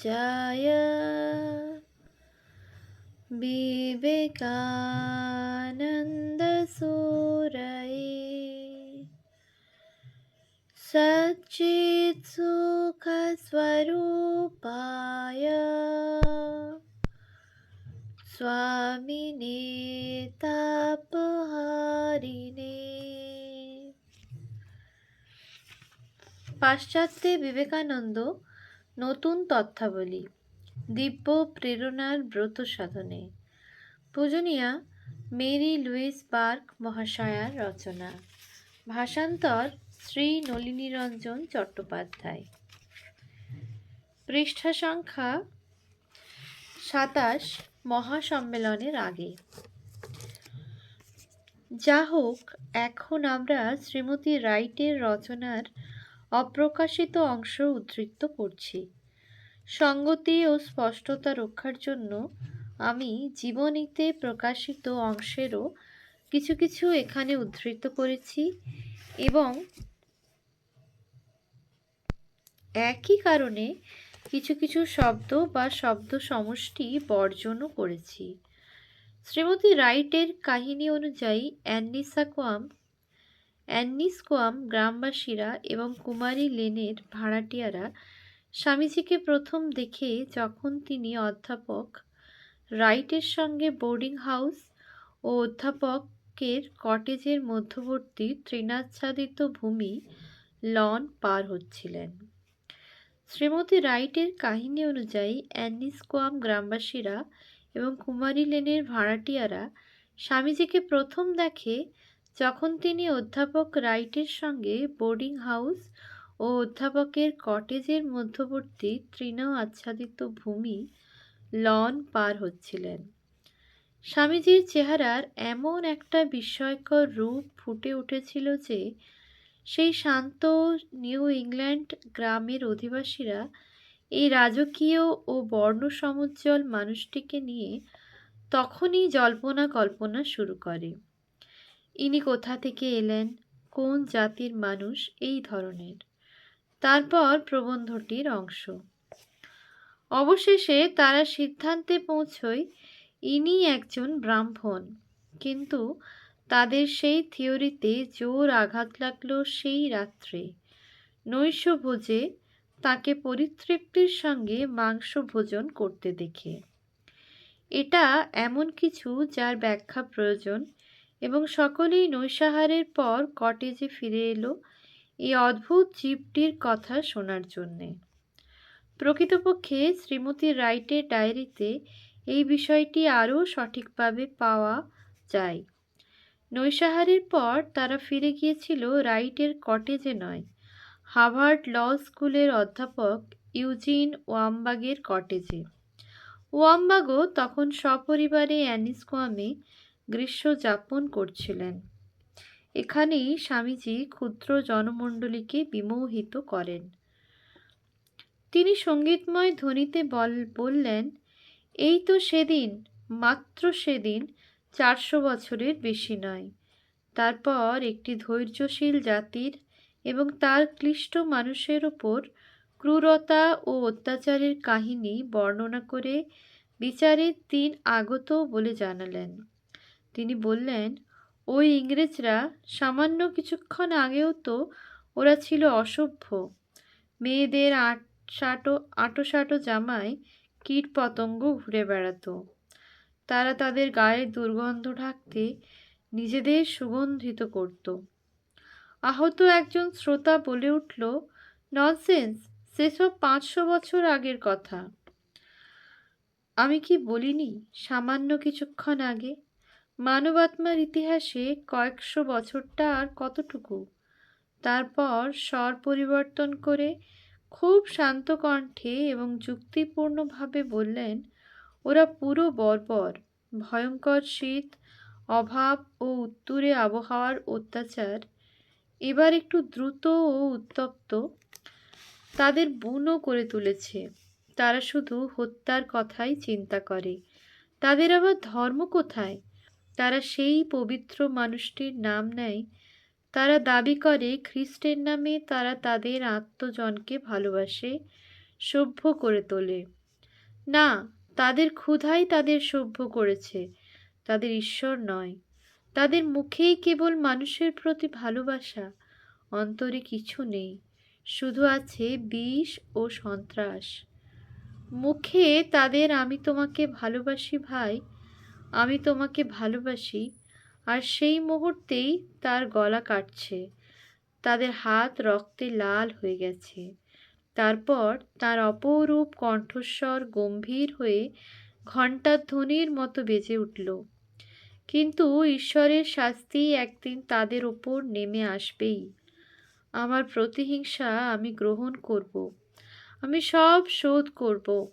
पूजाय विवेकानन्दसूरये सच्चित्सुखस्वरूपाय स्वामिने তাপহারিণে পাশ্চাত্যে বিবেকানন্দ নতুন তথ্যাবলী, দিব্য প্রেরণার ব্রত সাধনে। পূজনীয়া, মেরি লুইস পার্ক মহাশয়ার রচনা। ভাষান্তর, শ্রী নলিনীরঞ্জন চট্টোপাধ্যায়। পৃষ্ঠা সংখ্যা সাতাশ, মহাসম্মেলনের আগে। যা হোক এখন আমরা শ্রীমতী রাইটের রচনার অপ্রকাশিত অংশ উদ্ধৃত করছি। সঙ্গতি ও স্পষ্টতা রক্ষার জন্য আমি জীবনীতে প্রকাশিত অংশেরও কিছু কিছু এখানে উদ্ধৃত করেছি এবং একই কারণে কিছু কিছু শব্দ বা শব্দ সমষ্টি বর্জনও করেছি। শ্রীমতী রাইটের কাহিনী অনুযায়ী অ্যান্নিসাকোয়াম অ্যান্নিসকোয়াম গ্রামবাসীরা এবং কুমারী লেনের ভাড়াটিয়ারা স্বামীজিকে প্রথম দেখে যখন তিনি অধ্যাপক রাইটের সঙ্গে বোর্ডিং হাউস ও অধ্যাপকের কটেজের মধ্যবর্তী তৃণাচ্ছাদিত ভূমি লন পার হচ্ছিলেন। শ্রীমতী রাইটের কাহিনী অনুযায়ী অ্যান্নিসকোয়াম গ্রামবাসীরা এবং কুমারী লেনের ভাড়াটিয়ারা স্বামীজিকে প্রথম দেখে যখন তিনি অধ্যাপক রাইটের সঙ্গে বোর্ডিং হাউস ও অধ্যাপকের কটেজের মধ্যবর্তী তৃণ আচ্ছাদিত ভূমি লন পার হচ্ছিলেন। স্বামীজির চেহারার এমন একটা বিস্ময়কর রূপ ফুটে উঠেছিল যে, সেই শান্ত নিউ ইংল্যান্ড গ্রামের অধিবাসীরা এই রাজকীয় ও বর্ণ সমুজ্জ্বল মানুষটিকে নিয়ে তখনই জল্পনা কল্পনা শুরু করে। ইনি কোথা থেকে এলেন? কোন জাতির মানুষ এই ধরনের? তারপর প্রবন্ধটির অংশ। অবশেষে তারা সিদ্ধান্তে পৌঁছয় ইনি একজন ব্রাহ্মণ, কিন্তু তাদের সেই থিওরিতে জোর আঘাত লাগল সেই রাত্রে। নৈশ ভোজে তাকে পরিতৃপ্তির সঙ্গে মাংস ভোজন করতে দেখে। এটা এমন কিছু যার ব্যাখ্যা প্রয়োজন এবং সকলেই নৈশাহারের পর কটেজে ফিরে এলো এই অদ্ভুত জীবটির কথা শোনার জন্যে। প্রকৃতপক্ষে শ্রীমতী রাইটের ডায়েরিতে এই বিষয়টি আরও সঠিকভাবে পাওয়া যায়। নৈশাহারের পর তারা ফিরে গিয়েছিল রাইটের কটেজে নয় হাভার্ড ল স্কুলের অধ্যাপক ইউজিন ওয়ামবাগের কটেজে। ওয়ামবাগও তখন সপরিবারে অ্যানিসকোয়ামে গ্রীষ্ম যাপন করছিলেন। এখানেই স্বামীজি ক্ষুদ্র জনমণ্ডলীকে বিমোহিত করেন। তিনি সঙ্গীতময় ধ্বনিতে বল, বললেন, এই তো সেদিন, মাত্র সেদিন, চারশো বছরের বেশি নয়। তারপর একটি ধৈর্যশীল জাতির এবং তার ক্লিষ্ট মানুষের ওপর ক্রূরতা ও অত্যাচারের কাহিনী বর্ণনা করে বিচারের দিন আগত বলে জানালেন। তিনি বললেন, ওই ইংরেজরা সামান্য কিছুক্ষণ আগেও তো ওরা ছিল অসভ্য। মেয়েদের আটসাটো, আটোসাটো জামায় কীট পতঙ্গ ঘুরে বেড়াতো। তারা তাদের গায়ের দুর্গন্ধ ঢাকতে নিজেদের সুগন্ধিত করত। আহত একজন শ্রোতা বলে উঠল, ননসেন্স, সেসব পাঁচশো বছর আগের কথা। আমি কি বলিনি সামান্য কিছুক্ষণ আগে মানবাত্মার ইতিহাসে কয়েকশো বছরটা আর কতটুকু? তারপর স্বর পরিবর্তন করে খুব শান্ত কণ্ঠে এবং যুক্তিপূর্ণভাবে বললেন, ওরা পুরো বর্বর, ভয়ঙ্কর শীত, অভাব ও উত্তুরে আবহাওয়ার অত্যাচার। এবার একটু দ্রুত ও উত্তপ্ত। তাদের বুনও করে তুলেছে। তারা শুধু হত্যার কথাই চিন্তা করে। তাদের আবার ধর্ম কোথায়? তারা সেই পবিত্র মানুষটির নাম নেয়। তারা দাবি করে, খ্রিস্টের নামে তারা তাদের আত্মজনকে ভালোবাসে, সভ্য করে তোলে। না, তাদের ক্ষুধাই তাদের সভ্য করেছে, তাদের ঈশ্বর নয়। তাদের মুখেই কেবল মানুষের প্রতি ভালোবাসা, অন্তরে কিছু নেই, শুধু আছে বিষ ও সন্ত্রাস। মুখে তাদের আমি তোমাকে ভালোবাসি ভাই আমি তোমাকে ভালোবাসি, আর সেই মুহূর্তেই তার গলা কাটছে। তাদের হাত রক্তে লাল হয়ে গেছে। তারপর তার অপরূপ কণ্ঠস্বর গম্ভীর হয়ে ঘণ্টার ধ্বনির মতো বেজে উঠল। কিন্তু ঈশ্বরের শাস্তি একদিন তাদের ওপর নেমে আসবেই। আমার প্রতিহিংসা আমি গ্রহণ করব। আমি সব শোধ করব।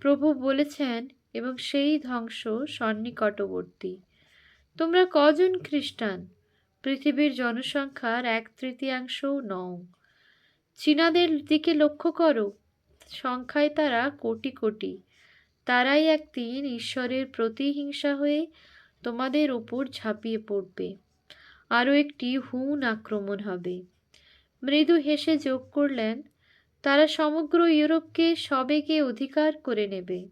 প্রভু বলেছেন এবং সেই ধ্বংস সন্নিকটবর্তী। তোমরা কজন খ্রিস্টান? পৃথিবীর জনসংখ্যার এক তৃতীয়াংশও নও। চীনাদের দিকে লক্ষ্য করো। সংখ্যায় তারা কোটি কোটি। তারাই একদিন ঈশ্বরের প্রতিহিংসা হয়ে তোমাদের ওপর ঝাঁপিয়ে পড়বে। আরও একটি হুন আক্রমণ হবে। মৃদু হেসে যোগ করলেন, তারা সমগ্র ইউরোপকে সবেগে অধিকার করে নেবে।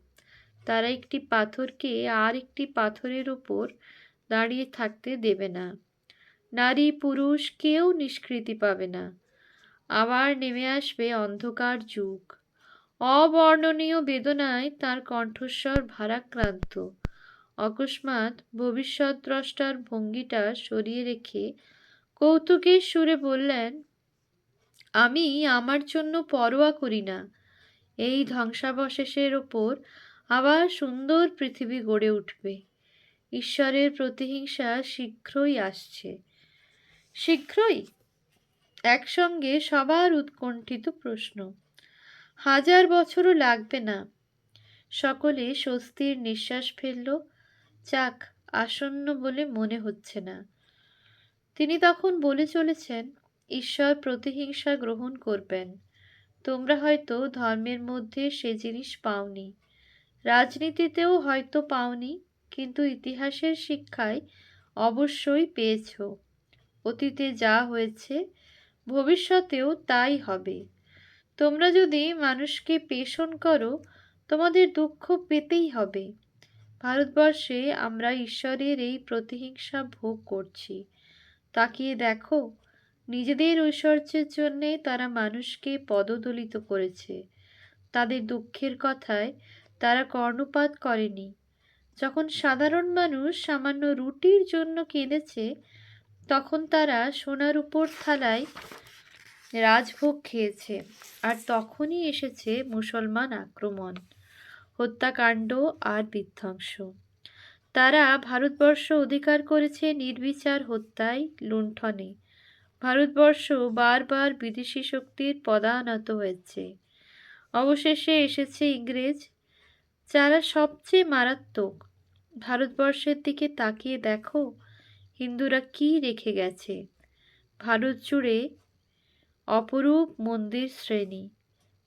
তারা একটি পাথরকে আর একটি পাথরের ওপর দাঁড়িয়ে থাকতে দেবে না। নারী পুরুষ কেউ নিষ্কৃতি পাবে না। আবার নেমে আসবে অন্ধকার যুগ। অবর্ণনীয় বেদনায় তার কণ্ঠস্বর ভারাক্রান্ত। অকস্মাৎ ভবিষ্যৎ দ্রষ্টার ভঙ্গিটা সরিয়ে রেখে কৌতুকের সুরে বললেন, আমি আমার জন্য পরোয়া করি না। এই ধ্বংসাবশেষের ওপর আবার সুন্দর পৃথিবী গড়ে উঠবে। ঈশ্বরের প্রতিহিংসা শীঘ্রই আসছে। শীঘ্রই? একসঙ্গে সবার উৎকণ্ঠিত প্রশ্ন। হাজার বছরও লাগবে না। সকলে স্বস্তির নিঃশ্বাস ফেলল। চাক, আসন্ন বলে মনে হচ্ছে না। তিনি তখন বলে চলেছেন, ঈশ্বর প্রতিহিংসা গ্রহণ করবেন। তোমরা হয়তো ধর্মের মধ্যে সে জিনিস পাওনি। রাজনীতিতেও হয়তো পাওনি, কিন্তু ইতিহাসের শিক্ষায় অবশ্যই পেয়েছ। অতীতে যা হয়েছে, ভবিষ্যতেও তাই হবে। তোমরা যদি মানুষকে পেষণ করো, তোমাদের দুঃখ পেতেই হবে। ভারতবর্ষে আমরা ঈশ্বরের এই প্রতিহিংসা ভোগ করছি। তাকিয়ে দেখো, নিজেদের ঐশ্বর্যের জন্যে তারা মানুষকে পদদলিত করেছে। তাদের দুঃখের কথায় তারা কর্ণপাত করেনি। যখন সাধারণ মানুষ সামান্য রুটির জন্য কেঁদেছে, তখন তারা সোনার উপর থালায় রাজভোগ খেয়েছে আর তখনই এসেছে মুসলমান আক্রমণ, হত্যাকাণ্ড আর বিধ্বংস। তারা ভারতবর্ষ অধিকার করেছে নির্বিচার হত্যায় লুণ্ঠনে। ভারতবর্ষ বারবার বিদেশি শক্তির পদানত হয়েছে। অবশেষে এসেছে ইংরেজ যারা সবচেয়ে মারাত্মক, ভারতবর্ষের দিকে তাকিয়ে দেখো, হিন্দুরা কি রেখে গেছে? ভারত জুড়ে অপরূপ মন্দির শ্রেণি।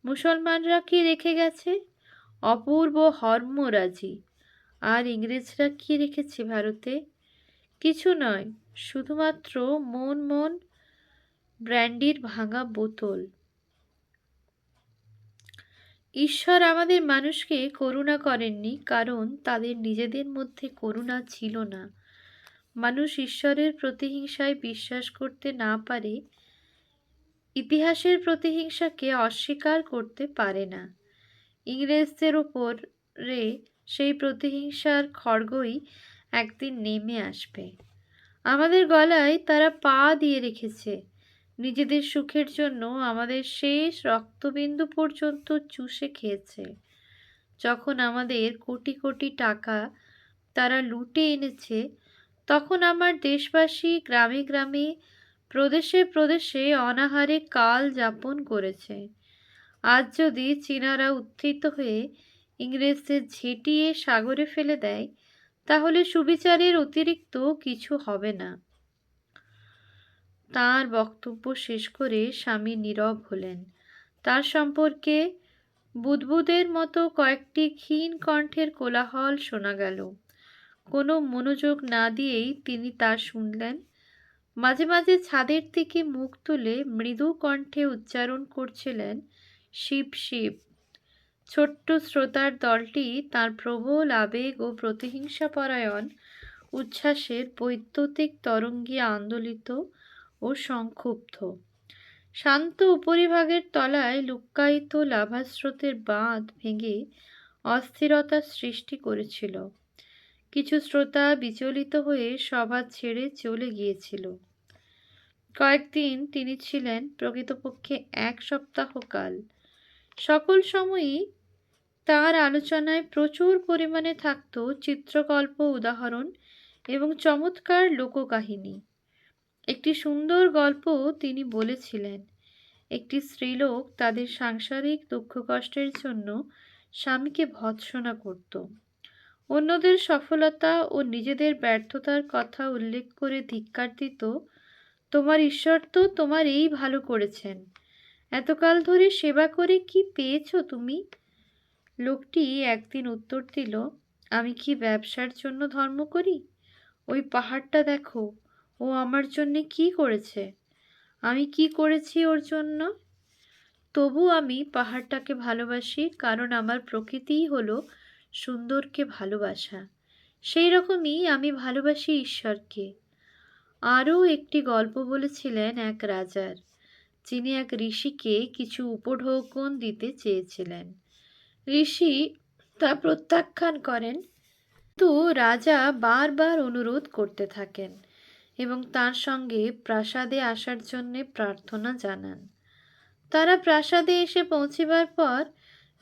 মুসলমানরা কি রেখে গেছে? অপূর্ব হর্মরাজি আর ইংরেজরা কি রেখেছে ভারতে? কিছু নয়, শুধুমাত্র মন মন ব্র্যান্ডির ভাঙা বোতল। ঈশ্বর আমাদের মানুষকে করুণা করেননি, কারণ তাদের নিজেদের মধ্যে করুণা ছিল না। মানুষ ঈশ্বরের প্রতিহিংসায় বিশ্বাস করতে না পারে, ইতিহাসের প্রতিহিংসাকে অস্বীকার করতে পারে না। ইংরেজদের ওপরে সেই প্রতিহিংসার খড়গই একদিন নেমে আসবে। আমাদের গলায় তারা পা দিয়ে রেখেছে। নিজেদের সুখের জন্য আমাদের শেষ রক্তবিন্দু পর্যন্ত চুষে খেয়েছে। যখন আমাদের কোটি কোটি টাকা তারা লুটে এনেছে, তখন আমার দেশবাসী গ্রামে গ্রামে, প্রদেশে প্রদেশে অনাহারে কাল যাপন করেছে। আজ যদি চীনারা উত্থিত হয়ে ইংরেজদের ঝেঁটিয়ে সাগরে ফেলে দেয়, তাহলে সুবিচারের অতিরিক্ত কিছু হবে না। তার বক্তব্য শেষ করে স্বামী নীরব হলেন। তার সম্পর্কে বুদবুদের মতো কয়েকটি ক্ষীণ কণ্ঠের কোলাহল শোনা গেল। কোনো মনোযোগ না দিয়েই তিনি তা শুনলেন। মাঝে মাঝে ছাদের থেকে মুখ তুলে মৃদু কণ্ঠে উচ্চারণ করছিলেন, শিব শিব। ছোট্ট শ্রোতার দলটি তার প্রবল আবেগ ও প্রতিহিংসাপরায়ণ উচ্ছ্বাসের বৈদ্যুতিক তরঙ্গে আন্দোলিত ও সংক্ষুব্ধ। শান্ত উপরিভাগের তলায় লুক্কায়িত লাভাস্রোতের বাঁধ ভেঙে অস্থিরতার সৃষ্টি করেছিল। কিছু শ্রোতা বিচলিত হয়ে সভা ছেড়ে চলে গিয়েছিল। কয়েকদিন তিনি ছিলেন প্রকৃতপক্ষে এক সপ্তাহকাল। সকল সময়ই তার আলোচনায় প্রচুর পরিমাণে থাকত চিত্রকল্প উদাহরণ এবং চমৎকার লোককাহিনী। একটি সুন্দর গল্প তিনি বলেছিলেন। একটি স্ত্রীলোক তাদের সাংসারিক দুঃখ কষ্টের জন্য স্বামীকে ভৎসনা করত। অন্যদের সফলতা ও নিজেদের ব্যর্থতার কথা উল্লেখ করে ধিক্কার দিত, তোমার ঈশ্বর তো তোমার এই ভালো করেছেন। এতকাল ধরে সেবা করে কি পেয়েছ তুমি? লোকটি একদিন উত্তর দিল, আমি কি ব্যবসার জন্য ধর্ম করি? ওই পাহাড়টা দেখো ও আমার জন্যে কি করেছে? আমি কি করেছি ওর জন্য? তবু আমি পাহাড়টাকে ভালোবাসি, কারণ আমার প্রকৃতিই হলো সুন্দরকে ভালোবাসা। সেই রকমই আমি ভালোবাসি ঈশ্বরকে। আরও একটি গল্প বলেছিলেন এক রাজার, যিনি এক ঋষিকে কিছু উপঢৌকন দিতে চেয়েছিলেন। ঋষি তা প্রত্যাখ্যান করেন তো রাজা বারবার অনুরোধ করতে থাকেন। এবং তার সঙ্গে প্রাসাদে আসার জন্যে প্রার্থনা জানান। তারা প্রাসাদে এসে পৌঁছিবার পর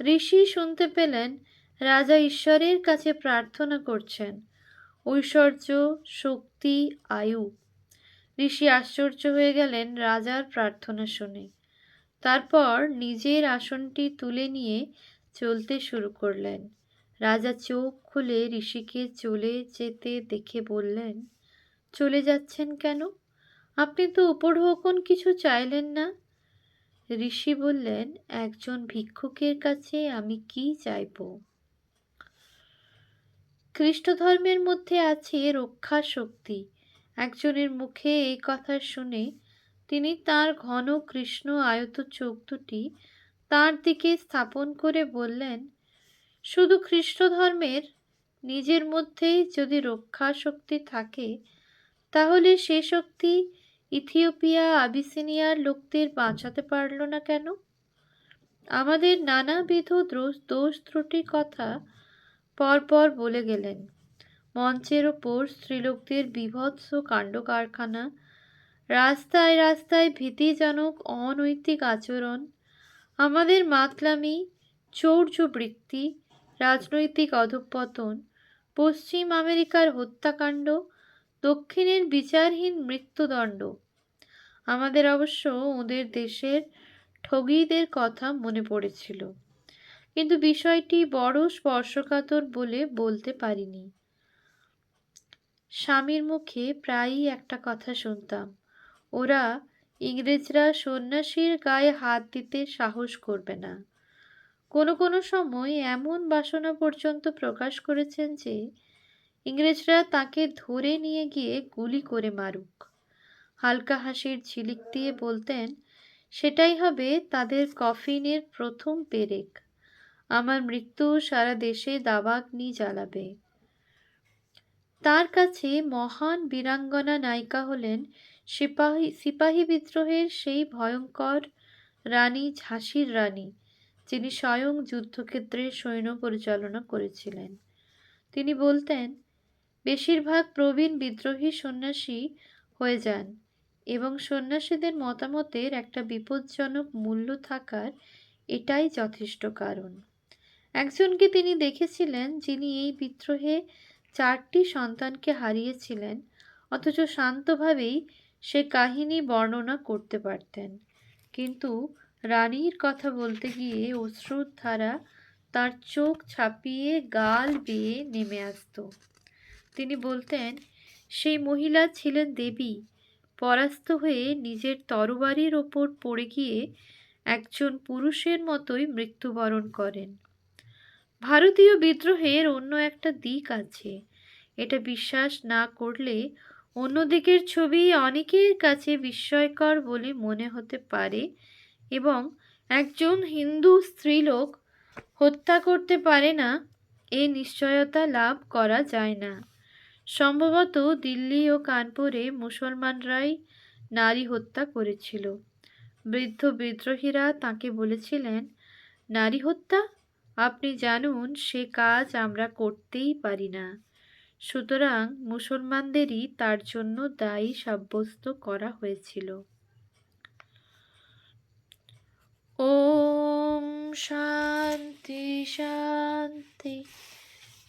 ঋষি শুনতে পেলেন রাজা ঈশ্বরের কাছে প্রার্থনা করছেন, ঐশ্বর্য, শক্তি, আয়ু। ঋষি আশ্চর্য হয়ে গেলেন রাজার প্রার্থনা শুনে। তারপর নিজের আসনটি তুলে নিয়ে চলতে শুরু করলেন। রাজা চোখ খুলে ঋষিকে চলে যেতে দেখে বললেন চলে যাচ্ছেন কেন? আপনি তো উপঢৌকন কিছু চাইলেন না। ঋষি বললেন, একজন ভিক্ষুকের কাছে আমি কি চাইব? খ্রিস্ট ধর্মের মধ্যে আছে রক্ষা শক্তি একজনের মুখে এই কথা শুনে তিনি তার ঘন কৃষ্ণ আয়ত চোখ দুটি তার দিকে স্থাপন করে বললেন, শুধু খ্রিস্ট ধর্মের নিজের মধ্যেই যদি রক্ষা শক্তি থাকে তাহলে সে শক্তি ইথিওপিয়া আবিসিনিয়ার লোকদের বাঁচাতে পারল না কেন? আমাদের নানাবিধ দোষ ত্রুটির কথা পরপর বলে গেলেন। মঞ্চের ওপর স্ত্রীলোকদের বিভৎস কাণ্ড কারখানা, রাস্তায় রাস্তায় ভীতিজনক অনৈতিক আচরণ, আমাদের মাতলামি, চৌর্যবৃত্তি, রাজনৈতিক অধঃপতন, পশ্চিম আমেরিকার হত্যাকাণ্ড দক্ষিণের বিচারহীন মৃত্যুদণ্ড। আমাদের অবশ্য ওদের দেশের ঠগীদের কথা মনে পড়েছিল। কিন্তু বিষয়টি বড় স্পর্শকাতর বলে বলতে পারিনি। স্বামীর মুখে প্রায়ই একটা কথা শুনতাম। ওরা ইংরেজরা সন্ন্যাসীর গায়ে হাত দিতে সাহস করবে না। কোনো কোনো সময় এমন বাসনা পর্যন্ত প্রকাশ করেছেন যে ইংরেজরা তাকে ধরে নিয়ে গিয়ে গুলি করে মারুক। হালকা হাসির ঝিলিক দিয়ে বলতেন, সেটাই হবে তাদের কফিনের প্রথম পেরেক। আমার মৃত্যু সারা দেশে দাবাগ্নি জ্বালাবে। তার কাছে মহান বীরাঙ্গনা নায়িকা হলেন সিপাহী সিপাহী বিদ্রোহের সেই ভয়ঙ্কর রানী ঝাঁসির রানী, যিনি স্বয়ং যুদ্ধক্ষেত্রে সৈন্য পরিচালনা করেছিলেন। তিনি বলতেন বেশিরভাগ প্রবীণ বিদ্রোহী সন্ন্যাসী হয়ে যান এবং সন্ন্যাসীদের মতামতের একটা বিপজ্জনক মূল্য থাকার এটাই যথেষ্ট কারণ। একজনকে তিনি দেখেছিলেন যিনি এই বিদ্রোহে চারটি সন্তানকে হারিয়েছিলেন, অথচ শান্তভাবেই সে কাহিনী বর্ণনা করতে পারতেন। কিন্তু রানীর কথা বলতে গিয়ে অশ্রুর ধারা তার চোখ ছাপিয়ে গাল বেয়ে নেমে আসত। তিনি বলতেন, সেই মহিলা ছিলেন দেবী। পরাস্ত হয়ে নিজের তরবারির ওপর পড়ে গিয়ে একজন পুরুষের মতোই মৃত্যুবরণ করেন। ভারতীয় বিদ্রোহের অন্য একটা দিক আছে। এটা বিশ্বাস না করলে অন্য দিকের ছবি অনেকের কাছে বিস্ময়কর বলে মনে হতে পারে এবং একজন হিন্দু স্ত্রীলোক হত্যা করতে পারে না, এ নিশ্চয়তা লাভ করা যায় না। সম্ভবত দিল্লি ও কানপুরে মুসলমানরাই নারী হত্যা করেছিল। বৃদ্ধ বিদ্রোহীরা তাকে বলেছিলেন, নারী হত্যা? আপনি জানুন, সে কাজ আমরা করতেই পারি না। সুতরাং মুসলমানদেরই তার জন্য দায়ী সাব্যস্ত করা হয়েছিল। ওম শান্তি শান্তি।